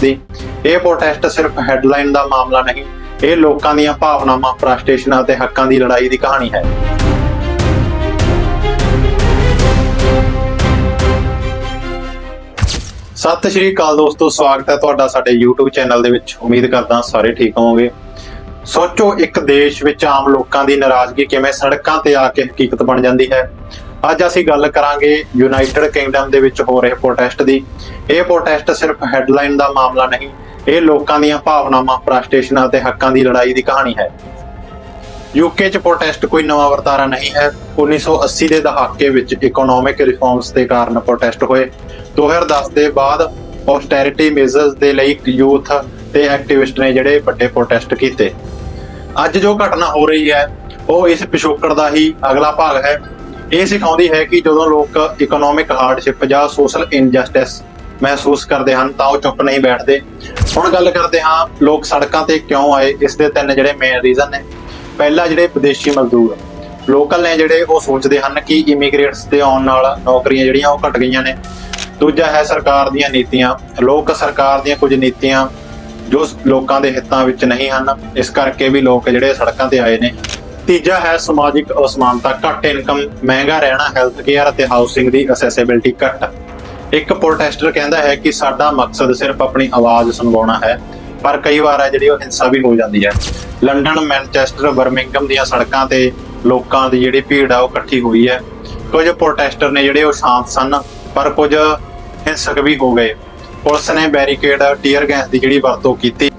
ਦੀ। ਇਹ ਪ੍ਰੋਟੈਸਟ ਸਿਰਫ ਹੈਡਲਾਈਨ ਦਾ ਮਾਮਲਾ ਨਹੀਂ, ਇਹ ਲੋਕਾਂ ਦੀਆਂ ਭਾਵਨਾਵਾਂ ਫਰਸਟ੍ਰੇਸ਼ਨਾਂ ਅਤੇ ਹੱਕਾਂ ਦੀ ਲੜਾਈ ਦੀ ਕਹਾਣੀ ਹੈ। ਸਤਿ ਸ਼੍ਰੀ ਅਕਾਲ ਦੋਸਤੋ, ਸਵਾਗਤ ਹੈ ਤੁਹਾਡਾ ਸਾਡੇ YouTube ਚੈਨਲ ਦੇ ਵਿੱਚ। ਉਮੀਦ ਕਰਦਾ ਸਾਰੇ ਠੀਕ ਹੋਵੋਗੇ। ਸੋਚੋ, ਇੱਕ ਦੇਸ਼ ਵਿੱਚ ਆਮ ਲੋਕਾਂ ਦੀ ਨਾਰਾਜ਼ਗੀ ਕਿਵੇਂ ਸੜਕਾਂ ਤੇ ਆ ਕੇ ਹਕੀਕਤ ਬਣ ਜਾਂਦੀ ਹੈ? ਅੱਜ ਅਸੀਂ ਗੱਲ ਕਰਾਂਗੇ ਯੂਨਾਈਟਿਡ ਕਿੰਗਡਮ ਦੇ ਵਿੱਚ ਹੋ ਰਹੇ ਪ੍ਰੋਟੈਸਟ ਦੀ। ਇਹ ਪ੍ਰੋਟੈਸਟ ਸਿਰਫ ਹੈਡਲਾਈਨ ਦਾ ਮਾਮਲਾ ਨਹੀਂ, ਇਹ ਲੋਕਾਂ ਦੀਆਂ ਭਾਵਨਾਵਾਂ ਫਰਸਟ੍ਰੇਸ਼ਨਾਂ ਅਤੇ ਹੱਕਾਂ ਦੀ ਲੜਾਈ ਦੀ ਕਹਾਣੀ ਹੈ। ਯੂਕੇ 'ਚ ਪ੍ਰੋਟੈਸਟ ਕੋਈ ਨਵਾਂ ਵਰਤਾਰਾ ਨਹੀਂ ਹੈ। 1980 ਦੇ ਦਹਾਕੇ ਵਿੱਚ ਇਕਨੋਮਿਕ ਰਿਫਾਰਮਸ ਦੇ ਕਾਰਨ ਪ੍ਰੋਟੈਸਟ ਹੋਏ। 2010 ਦੇ ਬਾਅਦ ਔਸਟੈਰਿਟੀ ਮੇਜ਼ਰਸ ਦੇ ਲਈ ਯੂਥ ਤੇ ਐਕਟਿਵਿਸਟ ਨੇ ਜਿਹੜੇ ਵੱਡੇ ਪ੍ਰੋਟੈਸਟ ਕੀਤੇ। ਅੱਜ ਜੋ ਘਟਨਾ ਹੋ ਰਹੀ ਹੈ, ਉਹ ਇਸ ਪਿਛੋਕੜ ਦਾ ਹੀ ਅਗਲਾ ਭਾਗ ਹੈ। ਇਹ ਸਿਖਾਉਂਦੀ ਹੈ ਕਿ ਜਦੋਂ ਲੋਕ ਇਕਨੋਮਿਕ ਹਾਰਡਸ਼ਿਪ ਜਾਂ ਸੋਸ਼ਲ ਇਨਜਸਟਿਸ ਮਹਿਸੂਸ ਕਰਦੇ ਹਨ, ਤਾਂ ਉਹ ਚੁੱਪ ਨਹੀਂ ਬੈਠਦੇ। ਹੁਣ ਗੱਲ ਕਰਦੇ ਹਾਂ, ਲੋਕ ਸੜਕਾਂ ਤੇ ਕਿਉਂ ਆਏ? ਇਸ ਦੇ ਤਿੰਨ ਜਿਹੜੇ ਮੇਨ ਰੀਜ਼ਨ ਨੇ। ਪਹਿਲਾ ਜਿਹੜੇ ਵਿਦੇਸ਼ੀ ਮਜ਼ਦੂਰ ਲੋਕਲ ਨੇ ਜਿਹੜੇ, ਉਹ ਸੋਚਦੇ ਹਨ ਕਿ ਇਮੀਗ੍ਰੇਟਸ ਦੇ ਆਉਣ ਨਾਲ ਨੌਕਰੀਆਂ ਜਿਹੜੀਆਂ, ਉਹ ਘਟ ਗਈਆਂ ਨੇ। ਦੂਜਾ ਹੈ ਸਰਕਾਰ ਦੀਆਂ ਨੀਤੀਆਂ। ਲੋਕ ਸਰਕਾਰ ਦੀਆਂ ਕੁਝ ਨੀਤੀਆਂ ਜੋ ਲੋਕਾਂ ਦੇ ਹਿੱਤਾਂ ਵਿੱਚ ਨਹੀਂ ਹਨ, ਇਸ ਕਰਕੇ ਵੀ ਲੋਕ ਜਿਹੜੇ ਸੜਕਾਂ ਤੇ ਆਏ ਨੇ। ਤੀਜਾ ਹੈ ਸਮਾਜਿਕ ਅਸਮਾਨਤਾ, ਘੱਟ ਇਨਕਮ ਮਹਿੰਗਾ ਰਹਿਣਾ ਹੈਲਥ ਕੇਅਰ ਅਤੇ ਹਾਊਸਿੰਗ ਦੀ ਅਸੈਸਿਬਿਲਟੀ ਘੱਟ। ਇੱਕ ਪ੍ਰੋਟੈਸਟਰ ਕਹਿੰਦਾ ਹੈ ਕਿ ਸਾਡਾ ਮਕਸਦ ਸਿਰਫ ਆਪਣੀ ਆਵਾਜ਼ ਸੁਣਵਾਉਣਾ ਹੈ, ਪਰ ਕਈ ਵਾਰ ਹੈ ਜਿਹੜੀ ਉਹ ਹਿੰਸਾ ਵੀ ਹੋ ਜਾਂਦੀ ਹੈ। ਲੰਡਨ, ਮੈਨਚੈਸਟਰ, ਬਰਮਿੰਗਮ ਦੀਆਂ ਸੜਕਾਂ ਤੇ ਲੋਕਾਂ ਦੀ ਜਿਹੜੀ ਭੀੜ ਆ ਉਹ ਇਕੱਠੀ ਹੋਈ ਹੈ। ਕੁਝ ਪ੍ਰੋਟੈਸਟਰ ਨੇ ਜਿਹੜੇ ਉਹ ਸ਼ਾਂਤ ਸਨ, ਪਰ ਕੁਝ ਹਿੰਸਕ ਵੀ ਹੋ ਗਏ। ਪੁਲਿਸ ਨੇ ਬੈਰੀਕੇਡ ਟੀਅਰ ਗੈਸ ਦੀ ਜਿਹੜੀ ਵਰਤੋਂ ਕੀਤੀ।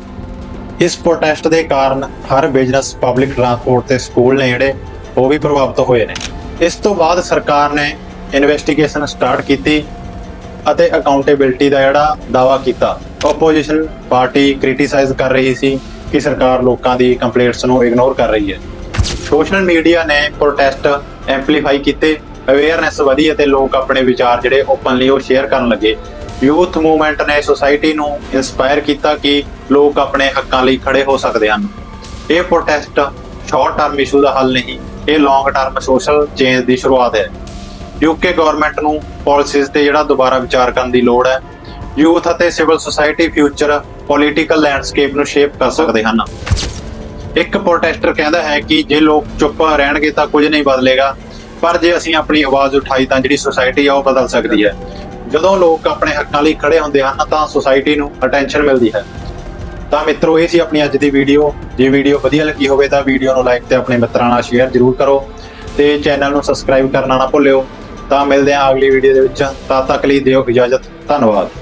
ਇਸ ਪ੍ਰੋਟੈਸਟ ਦੇ ਕਾਰਨ ਹਰ ਬਿਜ਼ਨਸ ਪਬਲਿਕ ਟਰਾਂਸਪੋਰਟ ਤੇ ਸਕੂਲ ਨੇ ਜਿਹੜੇ, ਉਹ ਵੀ ਪ੍ਰਭਾਵਿਤ ਹੋਏ ਨੇ। ਇਸ ਤੋਂ ਬਾਅਦ ਸਰਕਾਰ ਨੇ ਇਨਵੈਸਟੀਗੇਸ਼ਨ ਸਟਾਰਟ ਕੀਤੀ ਅਤੇ ਅਕਾਊਂਟੇਬਿਲਟੀ ਦਾ ਜਿਹੜਾ ਦਾਵਾ ਕੀਤਾ। ਆਪੋਜੀਸ਼ਨ ਪਾਰਟੀ ਕ੍ਰਿਟਿਸਾਈਜ਼ ਕਰ ਰਹੀ ਸੀ ਕਿ ਸਰਕਾਰ ਲੋਕਾਂ ਦੀ ਕੰਪਲੇਂਟਸ ਨੂੰ ਇਗਨੋਰ ਕਰ ਰਹੀ ਹੈ। ਸੋਸ਼ਲ ਮੀਡੀਆ ਨੇ ਪ੍ਰੋਟੈਸਟ ਐਮਪਲੀਫਾਈ ਕੀਤੇ ਅਵੇਅਰਨੈਸ ਵਧੀ ਅਤੇ ਲੋਕ ਆਪਣੇ ਵਿਚਾਰ ਜਿਹੜੇ ਓਪਨਲੀ ਉਹ ਸ਼ੇਅਰ ਕਰਨ ਲੱਗੇ। ਯੂਥ ਮੂਵਮੈਂਟ ਨੇ ਸੋਸਾਇਟੀ ਨੂੰ ਇਨਸਪਾਇਰ ਕੀਤਾ ਕਿ ਲੋਕ ਆਪਣੇ ਹੱਕਾਂ ਲਈ ਖੜੇ ਹੋ ਸਕਦੇ ਹਨ। ਇਹ ਪ੍ਰੋਟੈਸਟ ਸ਼ਾਰਟ ਟਰਮ ਇਸ਼ੂ ਦਾ ਹੱਲ ਨਹੀਂ, ਇਹ ਲੌਂਗ ਟਰਮ ਸੋਸ਼ਲ ਚੇਂਜ ਦੀ ਸ਼ੁਰੂਆਤ ਹੈ। ਯੂਕੇ ਗਵਰਨਮੈਂਟ ਨੂੰ ਪਾਲਿਸੀਜ਼ ਤੇ ਜਿਹੜਾ ਦੁਬਾਰਾ ਵਿਚਾਰ ਕਰਨ ਦੀ ਲੋੜ ਹੈ। ਯੂਥ ਅਤੇ civil society future political landscape ਨੂੰ ਸ਼ੇਪ ਕਰ ਸਕਦੇ ਹਨ। ਇੱਕ ਪ੍ਰੋਟੈਸਟਰ ਕਹਿੰਦਾ ਹੈ ਕਿ ਜੇ ਲੋਕ ਚੁੱਪ ਰਹਿਣਗੇ ਤਾਂ ਕੁਝ ਨਹੀਂ ਬਦਲੇਗਾ, ਪਰ ਜੇ ਅਸੀਂ ਆਪਣੀ ਆਵਾਜ਼ ਉਠਾਈ ਤਾਂ ਜਿਹੜੀ ਸੁਸਾਇਟੀ ਆ ਉਹ ਬਦਲ ਸਕਦੀ ਹੈ। ਜਦੋਂ ਲੋਕ ਆਪਣੇ ਹੱਕਾਂ ਲਈ ਖੜੇ ਹੁੰਦੇ ਹਨ, ਤਾਂ ਸੁਸਾਇਟੀ ਨੂੰ ਅਟੈਂਸ਼ਨ ਮਿਲਦੀ ਹੈ। ਤਾਂ ਮਿੱਤਰੋ, ਇਹ ਸੀ ਆਪਣੀ ਅੱਜ ਦੀ ਵੀਡੀਓ ਜੇ ਵੀਡੀਓ ਵਧੀਆ ਲੱਗੀ ਹੋਵੇ, ਤਾਂ ਵੀਡੀਓ ਨੂੰ ਲਾਈਕ ਤੇ ਆਪਣੇ ਮਿੱਤਰਾਂ ਨਾਲ ਸ਼ੇਅਰ ਜ਼ਰੂਰ ਕਰੋ ਤੇ ਚੈਨਲ ਨੂੰ ਸਬਸਕ੍ਰਾਈਬ ਕਰਨਾ ਨਾ ਭੁੱਲਿਓ। ਤਾਂ ਮਿਲਦੇ ਹਾਂ ਅਗਲੀ ਵੀਡੀਓ ਦੇ ਵਿੱਚ। ਤਦ ਤੱਕ ਲਈ ਦਿਓ ਇਜਾਜ਼ਤ। ਧੰਨਵਾਦ।